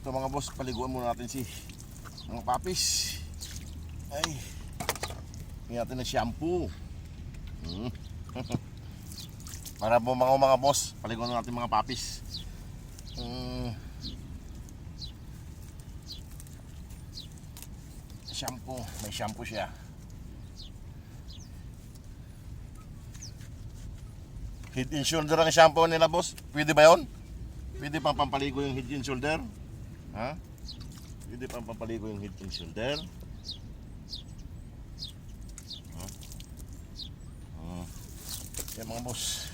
Ito mga boss, paliguan muna natin si mga papis. Ay. Tingnan natin ng shampoo. Hmm. Para po mga mga boss, paliguan natin mga papis. Hmm. Shampoo, may shampoo siya. Head and shoulder ang shampoo nila boss. Pwede ba yon? Pwede pang pampaligo yung head and shoulder? Ha? Pwede pang pampaligo yung head and shoulder? Ha? Hmm. Yan mga boss.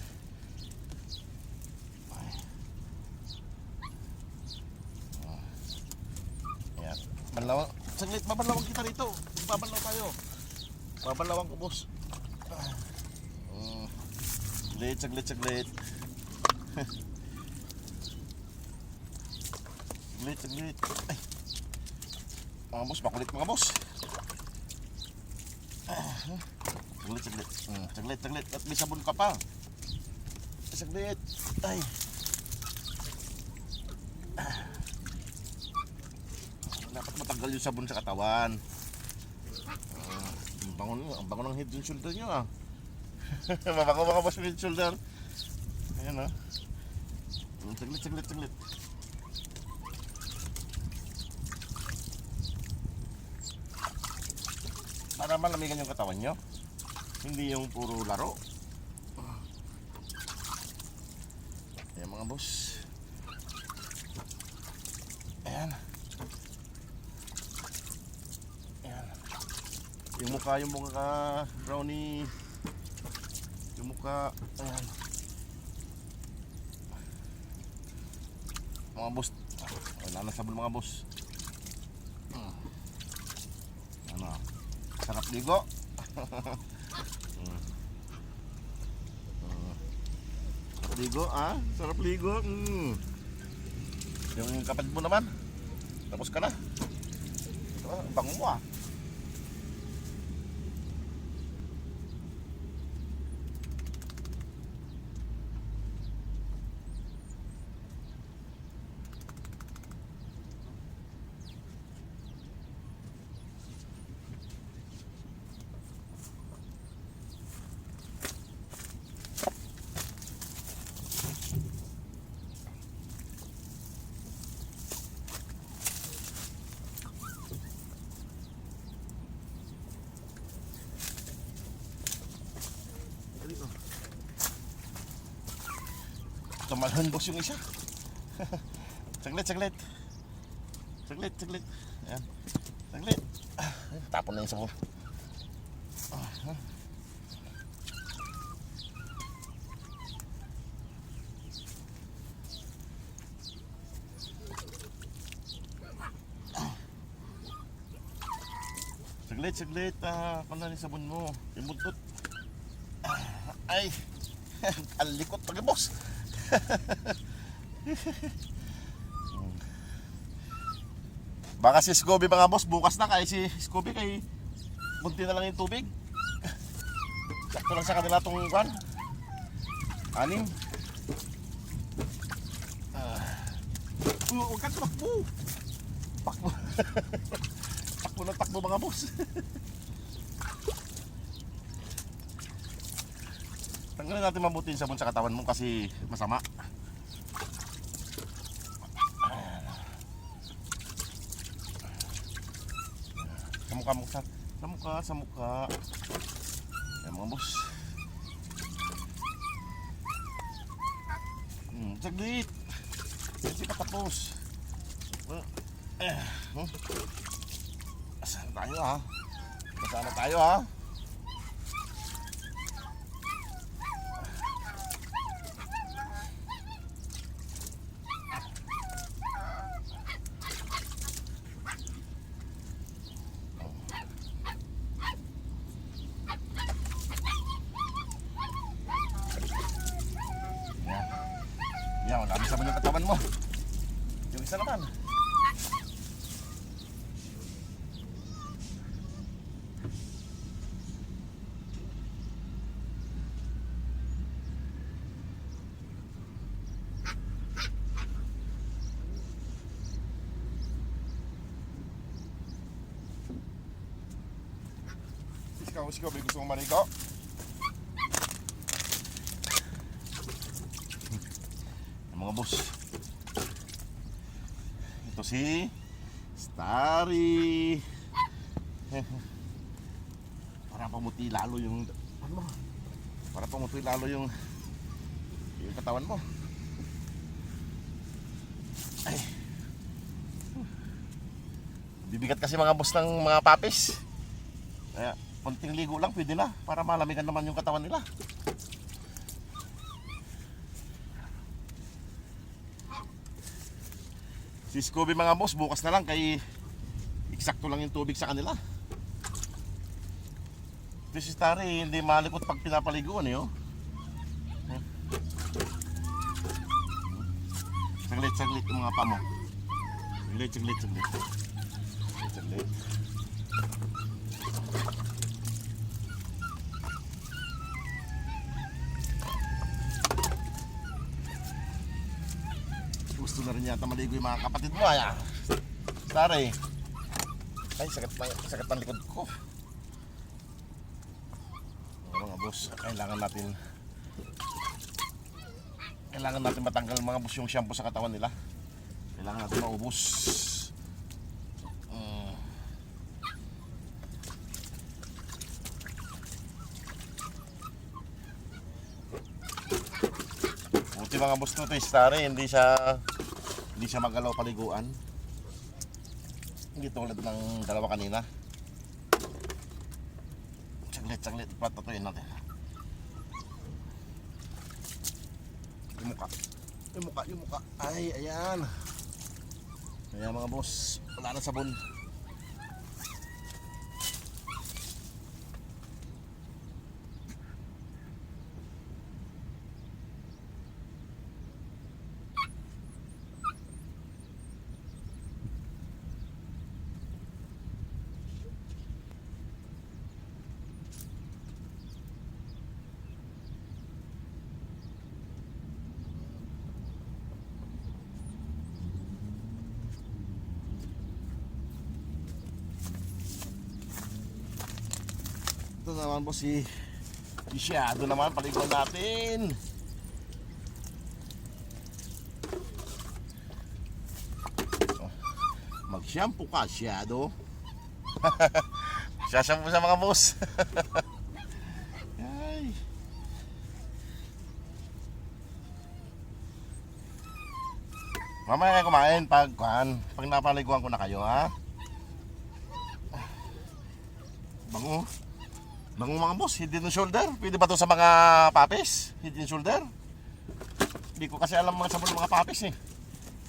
Banlawan. Saglit, babanlawan kita rito. Babanlaw tayo. Babanlawan ko boss. Hmm. Saglit, saglit, saglit. saglit, saglit. Ay. Mga boss, makulit mga boss. Saglit, saglit. Hmm, saglit, saglit. At may sabon ka pa. Saglit. Ay. Ah. Dapat matanggal yung sabon sa katawan. Ah, ang bango, ang bango ng head and shoulder nyo ah. Mabango mga boss head and shoulder. Ayan ah. Hmm, Saglit, saglit, saglit. Para malamigan yung katawan nyo. Hindi yung puro laro. Ayan mga boss. Ayan. Ayan. Yung mukha, yung mukha, brownie. Yung mukha, ayan. Mga boss. Wala na sabon mga boss. Hmm. Sarap ligo. Hmm. Hmm. Sarap ligo, ah? Sarap ligo. Mm. Yung kapatid mo naman. Tapos ka na. Ah, ang bango mo ah. Tumalhon boss yung isa. saglit, saglit. Saglit, saglit. Ayan. Saglit. Tapon na yung sabon. Saglit, saglit. Ah, na yung sabon mo. Yung buntot. Ah, ay. Ang likot pag boss. Baka si Scooby mga boss, bukas na kay si Scooby kay munti na lang yung tubig. Sakto lang sa kanila tong kwan. Anim. Uh, huwag ka tumakbo. Takbo. takbo na takbo mga boss. Tanggalin natin mabuti yung sabon sa katawan mo kasi masama. Sa mukha mo, sa, sa mukha, sa mukha. Ayan mga boss. Hmm, saglit. Hindi pa tapos. Eh, hmm. Asan tayo ha? Asan na tayo ha? laban mo. Yung isa naman. ikaw, ikaw may gusto mong manigaw? Mga boss, Si Starry. Para pamuti lalo yung ano? Para pamuti lalo yung yung katawan mo. Ay. Bibigat kasi mga boss ng mga papis. Kaya, konting ligo lang pwede na para malamigan naman yung katawan nila. Si Scooby mga boss, bukas na lang kay eksakto lang yung tubig sa kanila. Ito si Starry, hindi malikot pag pinapaliguan eh oh. Saglit, saglit mga pamo. Saglit, saglit, saglit. Saglit, saglit. Gusto na rin yata maligo yung mga kapatid mo ay ah. Tare. Ay, sakit pa, sakit ang likod ko. Mga boss, kailangan natin kailangan natin matanggal mga boss yung shampoo sa katawan nila. Kailangan natin maubos. Mm. Buti mga boss to, Stare, hindi siya hindi siya magalaw paliguan. Hindi tulad ng dalawa kanina. Saglit, saglit, patatuin natin. Yung muka. Yung muka, yung muka. Ay, ayan. Ayan mga boss, wala na sabon. Ito naman po si Shadow naman, paliguan natin. Oh, Mag-shampoo ka, Shadow. Sashampoo sa mga boss. Ay. Mamaya kayo kumain pag, kuhan, pag napaliguan ko na kayo, ha? Bango. Bango mga boss, hidden shoulder. Pwede ba to sa mga papis? Hidden shoulder? Hindi ko kasi alam mga sabon ng mga papis eh.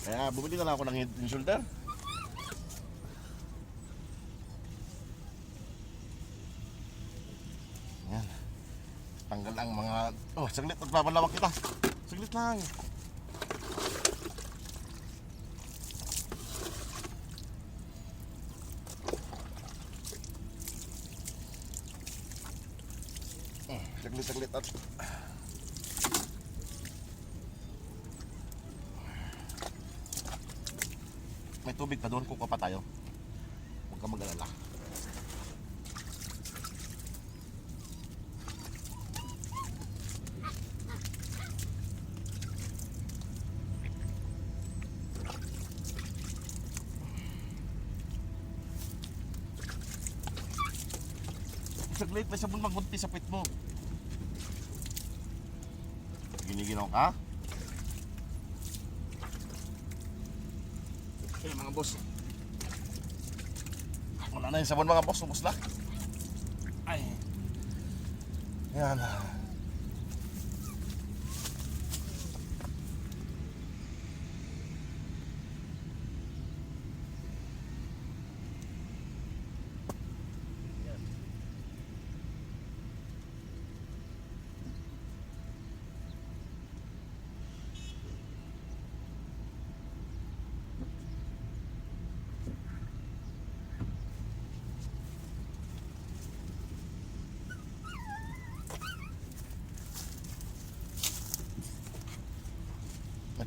Kaya bumili na lang ako ng hidden shoulder. Yan. Tanggal ang mga... Oh, saglit at babalawag kita. Saglit lang. Saglit, at... May tubig pa doon, kuka pa tayo. Huwag ka mag-alala. Saglit, may sabon magunti sa pit mo. Ka? Okay, mga boss. Wala na yung sabon mga boss, ubos na. Ay. Yan.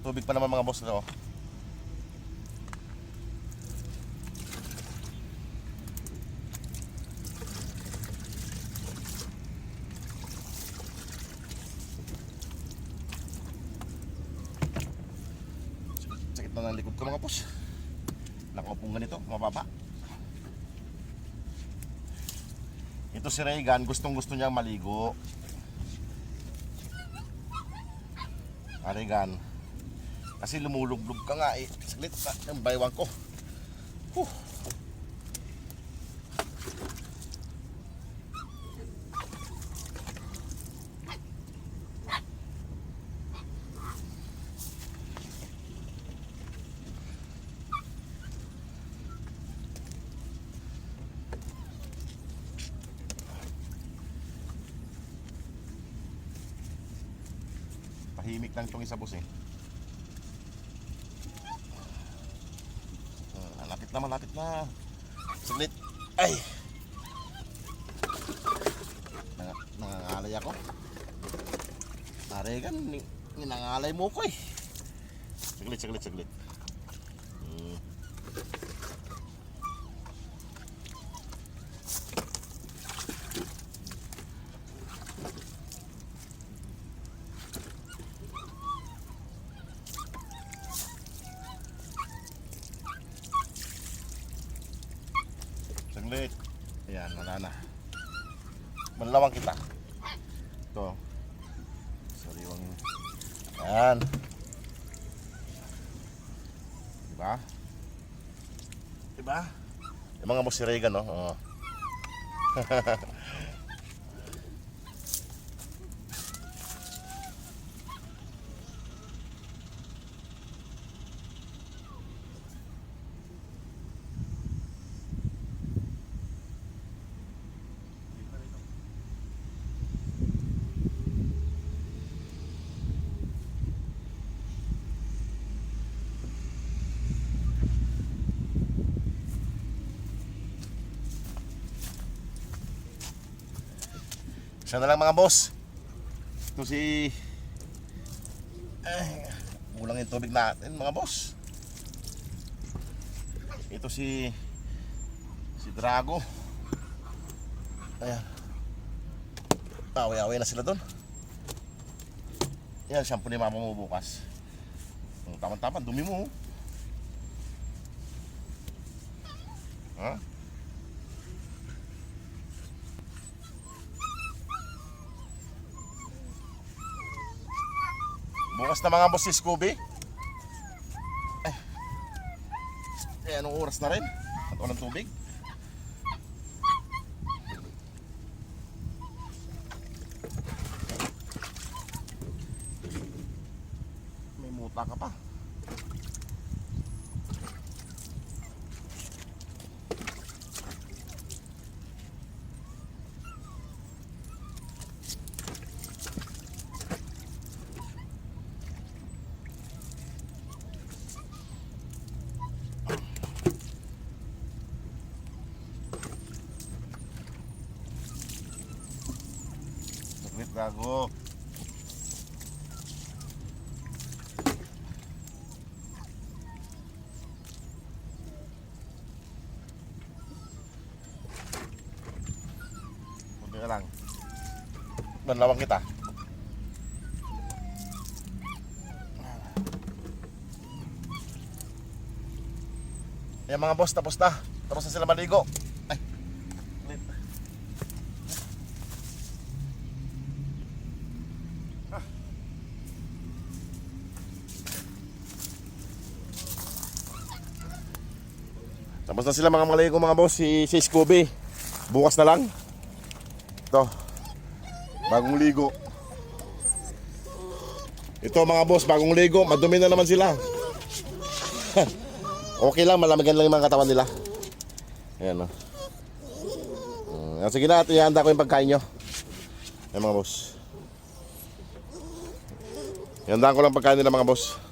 Tubig pa naman mga boss na to. Sakit na ng likod ko mga boss. Nakapong ganito, mababa. Ito si Reagan, gustong gusto niyang maligo. Ah, Arigan. Kasi lumulublog ka nga eh. Saglit na, yung baywang ko. Huh. Tahimik lang itong isa boss eh. Ah, Lapit na, malapit na. Saglit. Ay! Nang nangangalay ako. Aregan, ni ninangalay mo ko eh. Saglit, saglit, saglit. Saglit. Ayan, wala na. Manlawang kita. Ito. Sariwang. Ayan. Diba? Diba? Yung mga boss si Reagan, no? Oo. Siya na lang mga boss. Ito si... Ay, kulang yung tubig natin mga boss. Ito si... Si Drago. Ayan. Away-away na sila doon. Yan, shampoo ni mama mo bukas. Tama-tama, dumi mo. oh. Ha? Bukas na mga boss si Scooby. Eh. Eh, anong oras na rin? At walang tubig? May muta ka pa. Saglit gago. Kunti na lang. Banlawang kita. Yan mga boss, tapos na. Tapos na sila maligo. Tapos na sila mga malay ko mga boss, si, si Scooby. Bukas na lang. Ito. Bagong ligo. Ito mga boss, bagong ligo. Madumi na naman sila. okay lang, malamigan lang yung mga katawan nila. Ayan o. Uh, sige na, at ihanda ko yung pagkain nyo. Ayan mga boss. Ihanda ko lang pagkain nila mga boss.